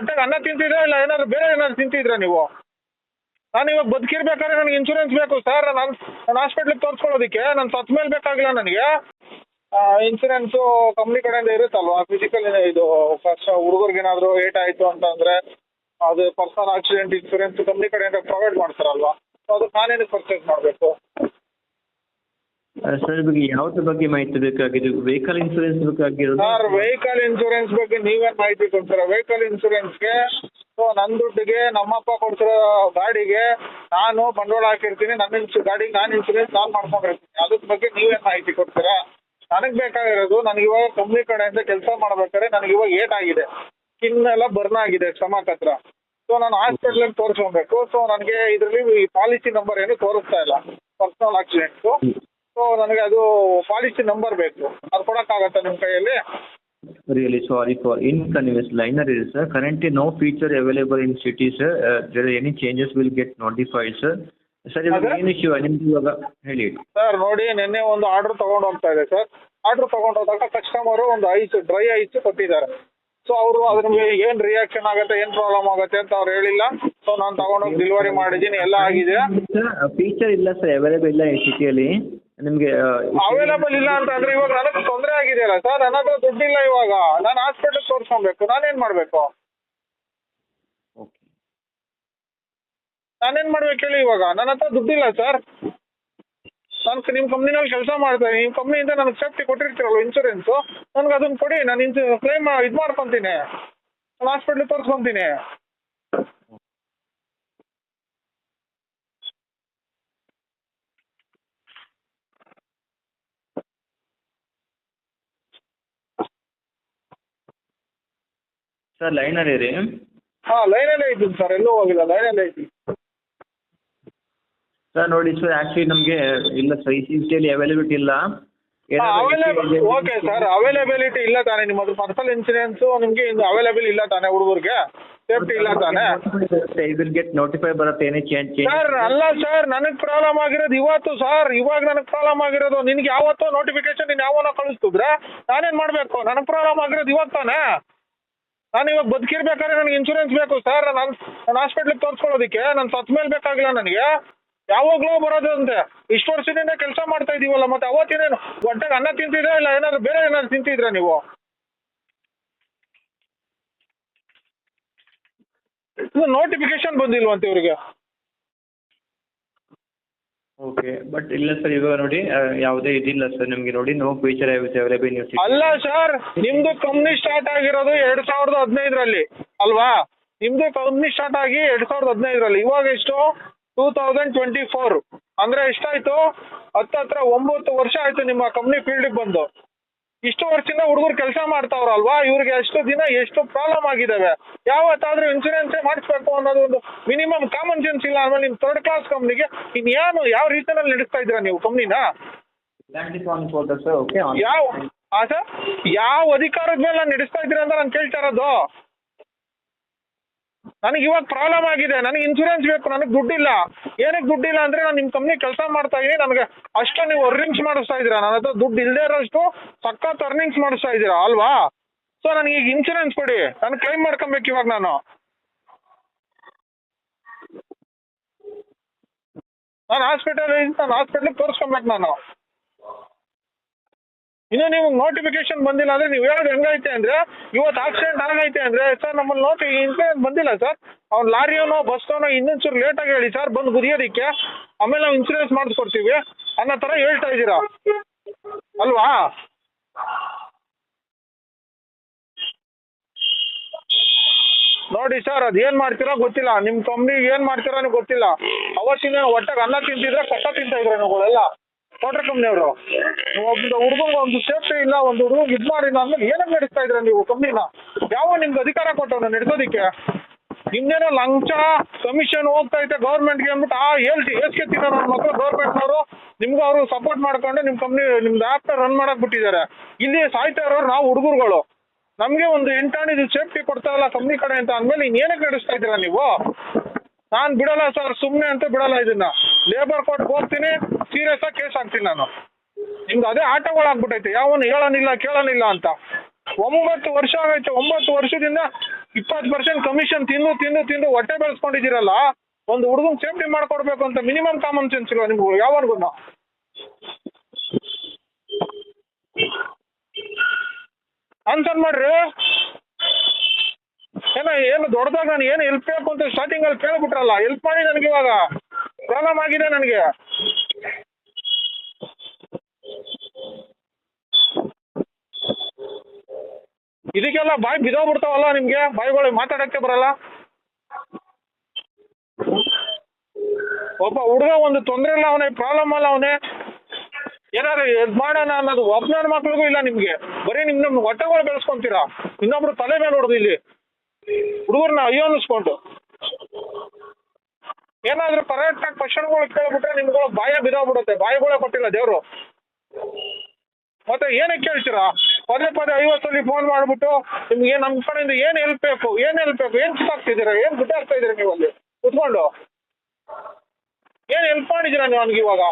ಹೊಟ್ಟೆಗೆ ಅನ್ನ ತಿಂತಿದ್ರಾ ಇಲ್ಲ ಏನಾದ್ರು ಬೇರೆ ಏನಾದ್ರು ತಿಂತಿದ್ರಾ ನೀವು? ನಾನು ಇವಾಗ ಬದುಕಿರ್ಬೇಕಾದ್ರೆ ನನಗೆ ಇನ್ಶೂರೆನ್ಸ್ ಬೇಕು ಸರ್ ನಾನು ನಾನು ಹಾಸ್ಪಿಟ್ಲಿಗೆ ತೋರಿಸ್ಕೊಳ್ಳೋದಕ್ಕೆ. ನಾನು ಸತ್ ಮೇಲೆ ಬೇಕಾಗಿಲ್ಲ ನನಗೆ. ಇನ್ಶೂರೆನ್ಸ್ ಕಂಪ್ನಿ ಕಡೆಯಿಂದ ಇರುತ್ತಲ್ವಾ? ಫಿಸಿಕಲ್ ಇದು ಕಷ್ಟ ಹುಡುಗರಿಗೇನಾದರೂ ಏಟ್ ಆಯಿತು ಅಂತಂದರೆ ಅದು ಪರ್ಸನಲ್ ಆಕ್ಸಿಡೆಂಟ್ ಇನ್ಶೂರೆನ್ಸ್ ಕಂಪ್ನಿ ಕಡೆಯಿಂದ ಪ್ರೊವೈಡ್ ಮಾಡ್ತಾರಲ್ವಾ? ಸೊ ಅದು ನಾನೇನಕ್ಕೆ ಪರ್ಚೇಸ್ ಮಾಡಬೇಕು? ಸರ್ ಬಗ್ಗೆ ಯಾವ್ದ್ರ ಬಗ್ಗೆ ಮಾಹಿತಿ ಬೇಕಾಗಿದೆ ವೆಹಿಕಲ್ ಇನ್ಸೂರೆನ್ಸ್ ಬೇಕಾಗಿರೋದು ಸರ್ ವೆಹಿಕಲ್ ಇನ್ಶೂರೆನ್ಸ್ ಬಗ್ಗೆ ನೀವೇ ಮಾಹಿತಿ ಕೊಡ್ತೀರಾ? ವೆಹಿಕಲ್ ಇನ್ಶೂರೆನ್ಸ್ಗೆ ಸೊ ನನ್ನ ದುಡ್ಡಿಗೆ, ನಮ್ಮಪ್ಪ ಕೊಡ್ತಿರೋ ಗಾಡಿಗೆ ನಾನು ಬಂಡವಾಳ ಹಾಕಿರ್ತೀನಿ. ನನ್ನ ಇನ್ಸು ಗಾಡಿಗೆ ನಾನು ಇನ್ಶೂರೆನ್ಸ್ ನಾನು ಮಾಡ್ಕೊಂಡಿರ್ತೀನಿ. ಅದ್ರ ಬಗ್ಗೆ ನೀವೇನ್ ಮಾಹಿತಿ ಕೊಡ್ತೀರಾ? ನನಗೆ ಬೇಕಾಗಿರೋದು, ನನಗೆ ಇವಾಗ ಕಂಪ್ನಿ ಕಡೆಯಿಂದ ಕೆಲಸ ಮಾಡ್ಬೇಕಾದ್ರೆ ನನಗೆ ಇವಾಗ ಏಟ್ ಆಗಿದೆ. ಸ್ಕಿನ್ ಎಲ್ಲ ಬರ್ನ್ ಆಗಿದೆ ಸ್ಟಮಕ್ ಹತ್ರ. ಸೊ ನಾನು ಹಾಸ್ಪಿಟಲ್ ತೋರಿಸ್ಕೊಬೇಕು. ಸೊ ನನಗೆ ಇದರಲ್ಲಿ ಪಾಲಿಸಿ ನಂಬರ್ ಏನು ತೋರಿಸ್ತಾ ಇಲ್ಲ. ಪರ್ಸನಲ್ ಆಕ್ಸಿಡೆಂಟು ಸೊ ನನಗೆ ಅದು ಪಾಲಿಸಿ ನಂಬರ್ ಬೇಕು. ಅದು ಕೊಡಕ್ಕಾಗತ್ತಾ ನಿಮ್ಮ ಕೈಯಲ್ಲಿ? ರಿಯಲಿ ಸಾರಿ ಫಾರ್ ಇನ್ಕನ್ವೀನಿಯನ್ಸ್ ಲೈನರ್ ಇದೆ sir currently no feature available in cities sir there any changes will get notified sir sir ಇವಾಗ ಅದೇ? ಏನು ಇಶ್ಯೂ ನಿಮ್ದು ಇವಾಗ ಹೇಳಿ ಸರ್ ನೋಡಿ ನಿನ್ನೆ ಒಂದು ಆರ್ಡರ್ ತಗೊಂಡು ಹೋಗ್ತಾ ಇದೆ ಸರ್ ಆರ್ಡರ್ ತಗೊಂಡು ಹೋದಾಗ ಕಸ್ಟಮರು ಒಂದು ಐಸ್ ಡ್ರೈ ಐಸ್ ಕೊಟ್ಟಿದ್ದಾರೆ. ಸೊ ಅವರು ಅದ್ರ ಮೇಲೆ ಏನು ರಿಯಾಕ್ಷನ್ ಆಗುತ್ತೆ ಏನು ಪ್ರಾಬ್ಲಮ್ ಆಗುತ್ತೆ ಅಂತ ಅವ್ರು ಹೇಳಿಲ್ಲ. ಸೊ ನಾನು ತಗೊಂಡೋಗಿ ಡೆಲಿವರಿ ಮಾಡಿದ್ದೀನಿ ಎಲ್ಲ ಆಗಿದೆ. ಫೀಚರ್ ಇಲ್ಲ ಸರ್ ಅವೈಲೇಬಲ್ ಇಲ್ಲ ಈ ಸಿಟಿಯಲ್ಲಿ ನಿಮಗೆ ಅವೈಲೇಬಲ್ ಇಲ್ಲ ಅಂತ ಅಂದ್ರೆ ಇವಾಗ ನನಗೆ ತೊಂದರೆ ಆಗಿದೆಯಲ್ಲ ಸರ್ ನನ್ನ ಹತ್ರ ದುಡ್ಡಿಲ್ಲ ಇವಾಗ. ನಾನು ಹಾಸ್ಪಿಟಲ್ ತೋರಿಸ್ಕೊಬೇಕು. ನಾನೇನ್ ಮಾಡ್ಬೇಕು? ನಾನೇನ್ ಮಾಡ್ಬೇಕು ಹೇಳಿ ಇವಾಗ? ನನ್ನ ಹತ್ರ ದುಡ್ಡಿಲ್ಲ ಸರ್ ನಾನು ನಿಮ್ಮ ಕಂಪ್ನಿನಲ್ಲಿ ಕೆಲಸ ಮಾಡ್ತಾ ಇದ್ದೀನಿ ನಿಮ್ಮ ಕಂಪ್ನಿಯಿಂದ ನನಗೆ ಸೇಫ್ಟಿ ಕೊಟ್ಟಿರ್ತೀರಲ್ಲ ಇನ್ಶೂರೆನ್ಸ್ ನನಗೆ ಅದನ್ನ ಕೊಡಿ. ನಾನು ಇನ್ಸು ಕ್ಲೈಮ್ ಇದು ಮಾಡ್ಕೊತೀನಿ. ನಾನು ಹಾಸ್ಪಿಟ್ಲಿಗೆ ತೋರಿಸ್ಕೊತೀನಿ. ಸರ್ ಲೈನ್ ಅಲ್ಲೇ ರೀ ಇರಿ ಲೈನ್ ಅಲ್ಲೇ ಇದ್ದೀನಿ ಸರ್ ಎಲ್ಲೂ ಹೋಗಿಲ್ಲ ಲೈನಲ್ಲೇ ಇದ್ದೀನಿ. ಸರ್ ನೋಡಿ ಸರ್ ಆ್ಯಕ್ಚುಲಿ ನಮಗೆ ಇಲ್ಲ ಸರ್ ಈ ಸಿಟಿಯಲ್ಲಿ ಅವೈಲೇಬಿಲಿಟಿ ಇಲ್ಲ. ಓಕೆ ಸರ್ ಅವೈಲೇಬಿಲಿಟಿ ಇಲ್ಲ ತಾನೇ ನಿಮ್ಮ ಹತ್ರ ಪರ್ಸನಲ್ ಇನ್ಸೂರೆನ್ಸು ನಿಮಗೆ ಇನ್ನು ಅವೈಲೇಬಲ್ ಇಲ್ಲ ತಾನೇ ಹುಡುಗರಿಗೆ. ಸೇಫ್ಟಿ ಇಲ್ಲ ತಾನೇ. ವಿಲ್ ಗೆಟ್ ನೋಟಿಫೈ ಬರುತ್ತೆ ಏನೇ ಚೇಂಜ್ ಸರ್ ಅಲ್ಲ ಸರ್ ನನಗೆ ಪ್ರಾಬ್ಲಮ್ ಆಗಿರೋದು ಇವತ್ತು ಸರ್ ಇವಾಗ ನನಗೆ ಪ್ರಾಬ್ಲಮ್ ಆಗಿರೋದು ನಿನ್ಗೆ ಯಾವತ್ತೋ ನೋಟಿಫಿಕೇಶನ್ ನೀನು ಯಾವನೋ ಕಳಿಸ್ತಿದ್ರೆ ನಾನೇನ್ ಮಾಡಬೇಕು? ನನಗೆ ಪ್ರಾಬ್ಲಮ್ ಆಗಿರೋದು ಇವಾಗ ತಾನೇ. ನಾನು ಇವಾಗ ಬದುಕಿರ್ಬೇಕಾದ್ರೆ ನನಗೆ ಇನ್ಶೂರೆನ್ಸ್ ಬೇಕು ಸರ್ ನಾನು ನಾನು ಹಾಸ್ಪಿಟ್ಲಿಗೆ ತೋರಿಸ್ಕೊಳ್ಳೋದಕ್ಕೆ ನಾನು ಸತ್ ಮೇಲೆ ಬೇಕಾಗಿಲ್ಲ ನನಗೆ. ಯಾವಾಗಲೂ ಬರೋದು ಅಂತೆ ಇಷ್ಟು ವರ್ಷದಿಂದ ಕೆಲಸ ಮಾಡ್ತಾ ಇದೀವಲ್ಲ, ಮತ್ತೆ ಅವತ್ತಿನೇನು ಹೊಟ್ಟೆಗೆ ಅನ್ನ ತಿಂತಿದ್ರಾ ಇಲ್ಲ ಏನಾದ್ರು ಬೇರೆ ಏನಾದ್ರು ತಿಂತಿದ್ರಾ ನೀವು? ನೋಟಿಫಿಕೇಶನ್ ಬಂದಿಲ್ವಂತೆ ಇವ್ರಿಗೆ. ಓಕೆ ಬಟ್ ಇಲ್ಲ ಸರ್ ಇವಾಗ ನೋಡಿ ಯಾವುದೇ ಇದಿಲ್ಲ ಸರ್ ನಿಮಗೆ ನೋಡಿ ನೋ ಫ್ಯೂಚರ್ ಅಲ್ಲ ಸರ್ ನಿಮ್ದು ಕಂಪ್ನಿ ಸ್ಟಾರ್ಟ್ ಆಗಿರೋದು ಎರಡ್ ಸಾವಿರದ ಹದಿನೈದರಲ್ಲಿ, ಅಲ್ವಾ? ನಿಮ್ದು ಕಂಪ್ನಿ ಸ್ಟಾರ್ಟ್ ಆಗಿ ಎರಡ್ ಸಾವಿರದ ಹದಿನೈದರಲ್ಲಿ, ಇವಾಗ ಎಷ್ಟು? ಟೂ ತೌಸಂಡ್ ಟ್ವೆಂಟಿ ಫೋರ್ ಅಂದ್ರೆ ಎಷ್ಟಾಯ್ತು? ಹತ್ತತ್ರ ಒಂಬತ್ತು ವರ್ಷ ಆಯ್ತು ನಿಮ್ಮ ಕಂಪ್ನಿ ಫೀಲ್ಡಿಗೆ ಬಂದು. ಇಷ್ಟು ವರ್ಷದಿಂದ ಹುಡುಗರು ಕೆಲಸ ಮಾಡ್ತಾವ್ರಲ್ವಾ? ಇವ್ರಿಗೆ ಎಷ್ಟು ದಿನ ಎಷ್ಟು ಪ್ರಾಬ್ಲಮ್ ಆಗಿದಾವೆ. ಯಾವತ್ತಾದ್ರೂ ಇನ್ಸೂರೆನ್ಸ್ ಮಾಡಿಸ್ಬೇಕು ಅನ್ನೋದು ಒಂದು ಮಿನಿಮಮ್ ಕಾಮನ್ ಸೆನ್ಸ್ ಇಲ್ಲ ಅಂದ್ರೆ ನಿಮ್ ಥರ್ಡ್ ಕ್ಲಾಸ್ ಕಂಪ್ನಿಗೆ ಇನ್ಯಾನು ಯಾವ ರೀತಿಯಲ್ಲಿ ನಡೆಸ್ತಾ ಇದ್ದೀರಾ ನೀವು ಕಂಪ್ನಿನ ಯಾವ ಆ ಸರ್ ಯಾವ ಅಧಿಕಾರದ ಮೇಲೆ ನಾನು ನಡೆಸ್ತಾ ಇದ್ದೀರಾ ಅಂತ ನಾನು ಕೇಳ್ತಾ ಇರೋದು. ನನಗೆ ಇವಾಗ ಪ್ರಾಬ್ಲಮ್ ಆಗಿದೆ. ನನಗೆ ಇನ್ಶೂರೆನ್ಸ್ ಬೇಕು. ನನಗೆ ದುಡ್ಡಿಲ್ಲ. ಏನಕ್ಕೆ ದುಡ್ಡಿಲ್ಲ ಅಂದ್ರೆ ನಾನು ನಿಮ್ಮ ಕಂಪ್ನಿ ಕೆಲಸ ಮಾಡ್ತಾ ಇದ್ದೀನಿ ನನಗೆ ಅಷ್ಟು ನೀವು ಅರ್ನಿಂಗ್ಸ್ ಮಾಡಿಸ್ತಾ ಇದ್ದೀರಾ? ನನ್ನ ಹತ್ರ ದುಡ್ಡು ಇಲ್ಲದೇ ಇರೋಷ್ಟು ಸಖತ್ ಅರ್ನಿಂಗ್ಸ್ ಮಾಡಿಸ್ತಾ ಇದ್ದೀರಾ? ಅಲ್ವಾ? ಸೊ ನನಗೆ ಈಗ ಇನ್ಶೂರೆನ್ಸ್ ಕೊಡಿ. ನಾನು ಕ್ಲೈಮ್ ಮಾಡ್ಕೊಬೇಕು ಇವಾಗ ನಾನು. ನಾನು ಹಾಸ್ಪಿಟಲ್ ನಾನು ಹಾಸ್ಪಿಟ್ಲಿಗೆ ತೋರಿಸ್ಕೊಬೇಕು ನಾನು. ಇನ್ನು ನಿಮ್ಗೆ ನೋಟಿಫಿಕೇಶನ್ ಬಂದಿಲ್ಲ ಅಂದ್ರೆ ನೀವು ಹೇಳೋದು ಹೆಂಗೈತೆ ಅಂದ್ರೆ ಇವತ್ತು ಆಕ್ಸಿಡೆಂಟ್ ಆಗೈತೆ ಅಂದ್ರೆ ಸರ್ ನಮ್ಮಲ್ಲಿ ನೋಟಿ ಇನ್ಸೂರೆನ್ಸ್ ಬಂದಿಲ್ಲ ಸರ್ ಅವ್ನು ಲಾರಿಯವನೋ, ಬಸ್ಸವನೋ ಇನ್ನೊಂಚೂರು ಲೇಟಾಗಿ ಹೇಳಿ ಸರ್ ಬಂದು ಗುದಿಯೋದಕ್ಕೆ. ಆಮೇಲೆ ನಾವು ಇನ್ಸೂರೆನ್ಸ್ ಮಾಡಿಸ್ಕೊಡ್ತೀವಿ. ಅನ್ನೋ ತರ ಹೇಳ್ತಾ ಇದ್ದೀರಾ? ಅಲ್ವಾ? ನೋಡಿ ಸರ್ ಅದು ಏನು ಮಾಡ್ತೀರಾ ಗೊತ್ತಿಲ್ಲ. ನಿಮ್ಮ ಕಂಪ್ನಿಗೆ ಏನು ಮಾಡ್ತೀರೋ ಗೊತ್ತಿಲ್ಲ. ಅವತ್ತಿನ ಹೊಟ್ಟೆಗೆ ಅನ್ನ ತಿಂತಿದ್ರೆ ಕಷ್ಟ ತಿಂತಾ ಇದ್ರೆ ನೀವುಗಳೆಲ್ಲ ವಾಟರ್ ಕಂಪ್ನಿಯವರು ಒಂದು ಹುಡುಗ ಒಂದು ಸೇಫ್ಟಿ ಇಲ್ಲ, ಒಂದು ಹುಡುಗಂಗೆ ಇದು ಮಾಡಿಲ್ಲ ಅಂದ್ಮೇಲೆ ಏನಕ್ಕೆ ನಡೆಸ್ತಾ ಇದ್ದೀರಾ ನೀವು ಕಂಪ್ನಿನ ಯಾವ ನಿಮ್ಗೆ ಅಧಿಕಾರ ಕೊಟ್ಟವನ ನಡೆಸೋದಕ್ಕೆ. ನಿಮ್ದೇನೋ ಲಂಚ ಕಮಿಷನ್ ಹೋಗ್ತಾ ಐತೆ ಗೌರ್ಮೆಂಟ್ಗೆ ಅಂದ್ಬಿಟ್ಟು, ಆ ಹೇಳ್ತಿ ಏಸ್ಕೆತ್ತಿನ ನನ್ನ ಮಕ್ಕಳು ಗೌರ್ಮೆಂಟ್ನವರು ನಿಮ್ಗೂ ಅವರು ಸಪೋರ್ಟ್ ಮಾಡ್ಕೊಂಡು ನಿಮ್ಮ ಕಂಪ್ನಿ ನಿಮ್ದು ಆ್ಯಪ್ನ ರನ್ ಮಾಡಕ್ಕೆ ಬಿಟ್ಟಿದ್ದಾರೆ. ಇಲ್ಲಿ ಸಾಯ್ತಾ ಇರೋರು ನಾವು ಹುಡುಗರುಗಳು. ನಮಗೆ ಒಂದು ಎಂಟಾಣಿದು ಸೇಫ್ಟಿ ಕೊಡ್ತಾ ಇಲ್ಲ ಕಂಪ್ನಿ ಕಡೆ ಅಂತ ಅಂದ್ಮೇಲೆ ಇನ್ನು ಏನಕ್ಕೆ ನಡೆಸ್ತಾ ಇದ್ದೀರಾ ನೀವು? ನಾನು ಬಿಡಲ್ಲ ಸರ್ ಸುಮ್ಮನೆ ಅಂತ ಬಿಡಲ್ಲ ಇದನ್ನ. ಲೇಬರ್ ಕೊಟ್ಟು ಹೋಗ್ತೀನಿ. ಸೀರಿಯಸ್ ಆಗಿ ಕೇಸ್ ಹಾಕ್ತೀನಿ ನಾನು. ನಿಮ್ದು ಅದೇ ಆಟಗಳಾಗ್ಬಿಟ್ಟೈತೆ ಯಾವನು ಹೇಳೋನಿಲ್ಲ, ಕೇಳೋನಿಲ್ಲ ಅಂತ. ಒಂಬತ್ತು ವರ್ಷ ಆಗೈತೆ ಒಂಬತ್ತು ವರ್ಷದಿಂದ ಇಪ್ಪತ್ತು ಪರ್ಸೆಂಟ್ ಕಮಿಷನ್ ತಿಂದು ತಿಂದು ತಿಂದು ಹೊಟ್ಟೆ ಬೆಳೆಸ್ಕೊಂಡಿದ್ದೀರಲ್ಲ? ಒಂದು ಹುಡುಗನ್ ಸೇಫ್ಟಿ ಮಾಡ್ಕೊಡ್ಬೇಕು ಅಂತ ಮಿನಿಮಮ್ ಕಾಮನ್ ಸೆನ್ಸ್ ಇಲ್ವಾ ನಿಮ್ಗೆ? ಯಾವನ್ಗೂ ಆನ್ಸರ್ ಮಾಡ್ರಿ. ಏನ, ಏನು ದೊಡ್ಡದಾಗ ನಾನು ಏನು ಹೆಲ್ಪ್ ಬೇಕು ಅಂತ ಸ್ಟಾರ್ಟಿಂಗ್ ಅಲ್ಲಿ ಕೇಳ್ಬಿಟ್ರಲ್ಲ. ಹೆಲ್ಪ್ ಮಾಡಿ ನನಗೆ ಇವಾಗ. ಪ್ರಾಬ್ಲಮ್ ಆಗಿದೆ ನನಗೆ. ಇದಕ್ಕೆಲ್ಲ ಬಾಯಿ ಬಿದೋಗ್ಬಿಡ್ತಾವಲ್ಲ ನಿಮಗೆ? ಬಾಯಿಗಳು ಮಾತಾಡಕ್ಕೆ ಬರಲ್ಲ? ಒಬ್ಬ ಹುಡುಗ ಒಂದು ತೊಂದರೆ ಇಲ್ಲ ಅವನೇ ಪ್ರಾಬ್ಲಮ್ ಅಲ್ಲ ಅವನೇ. ಏನಾದ್ರು ಇದು ಮಾಡೋಣ ಅನ್ನೋದು ಒಬ್ಬನ ಮಕ್ಳಿಗೂ ಇಲ್ಲ ನಿಮಗೆ. ಬರೀ ನಿಮ್ ನಿಮ್ ಹೊಟ್ಟೆಗಳು ಬೆಳೆಸ್ಕೊಂತೀರಾ? ಇನ್ನೊಬ್ರು ತಲೆ ಮೇಲೆ ಹೊಡೆದು ಇಲ್ಲಿ. ಹುಡುಗರನ್ನ ಅಯ್ಯೋ ಅನ್ನಿಸ್ಕೊಂಡು. ಏನಾದ್ರೂ ಕರೆಕ್ಟ್ ಆಗಿ ಕ್ವಶನ್ಗಳು ಕೇಳ್ಬಿಟ್ರೆ ನಿಮ್ಗಳು ಬಾಯ ಬಿಡುತ್ತೆ ಬಾಯಿಗಳೇ ಕೊಟ್ಟಿಲ್ಲ ದೇವ್ರು. ಮತ್ತೆ ಏನಕ್ಕೆ ಕೇಳ್ತೀರಾ ಪದೇ ಪದೇ ಐವತ್ತಲ್ಲಿ ಫೋನ್ ಮಾಡಿಬಿಟ್ಟು ನಿಮ್ಗೆ ನಮ್ಮ ಕಡೆಯಿಂದ ಏನ್ ಹೆಲ್ಪ್ ಬೇಕು, ಏನ್ ಹೆಲ್ಪ್ ಬೇಕು, ಏನು ಸುತ್ತಾಗ್ತಿದ್ದೀರಾ ಏನು ದುಡ್ಡು ಇದೀರ ನೀವು ಅಲ್ಲಿ ಕುತ್ಕೊಂಡು. ಏನ್ ಹೆಲ್ಪ್ ಮಾಡಿದೀರಾ ನೀವು ನನಗೆ ಇವಾಗ?